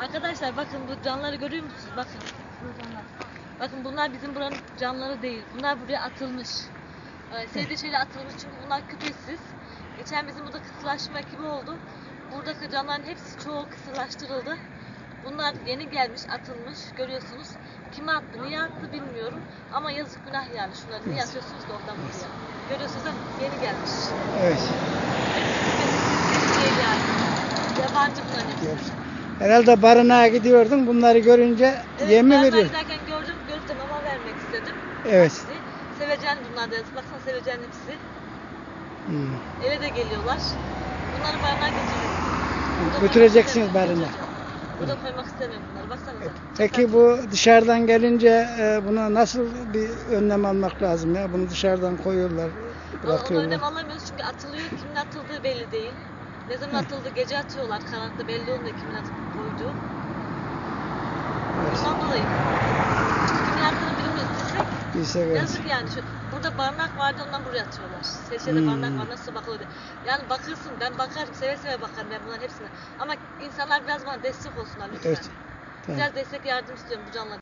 Arkadaşlar bakın bu canları görüyor musunuz? Bakın. bu canlar. Bakın bunlar bizim buranın canları değil. Bunlar buraya atılmış. Ee, sevdiği şeyler atılmış çünkü bunlar küpesiz. Geçen bizim burada kısırlaşma ekibi oldu. Buradaki canların hepsi çoğu kısırlaştırıldı. Bunlar yeni gelmiş, atılmış. Görüyorsunuz. Kime attı, niye attı bilmiyorum. Ama yazık günah yani şunları. Niye atıyorsunuz da oradan buraya? Görüyorsunuz mi? Yeni gelmiş. Evet. Değil yani. Yabancı bunların hepsi. Herhalde barınağa gidiyordun. Bunları görünce Evet, yem mi ben veriyor? giderken gördüm, görüp de mama vermek istedim. Evet. Hepsi. Sevecen bunlar da. Baksana sevecen hepsi. Hmm. Eve de geliyorlar. Bunları barınağa. Burada koymak Götüreceksiniz barınağa. Burada koymak istemiyorum bunları. Baksanıza. Peki bu dışarıdan gelince e, buna nasıl bir önlem almak lazım ya? Bunu dışarıdan koyuyorlar, Onu, onu bırakıyorlar. önlem alamıyoruz çünkü atılıyor. Kimin atıldığı belli değil. Ne zaman atıldı gece atıyorlar. Karanlıkta belli olmuyor kimin atıp koyduğu. Evet. Ondan dolayı. Kimin attığını bilmiyoruz. Bilsek Bilsek evet. Yazık yani şu burada barınak vardı ondan buraya atıyorlar. Seçede Hmm. barınak var nasıl bakılıyor diye. Yani bakırsın ben bakarım seve seve bakarım ben bunların hepsine. Ama insanlar biraz bana destek olsunlar lütfen. Evet. Tamam. Biraz destek yardım istiyorum bu canlılara.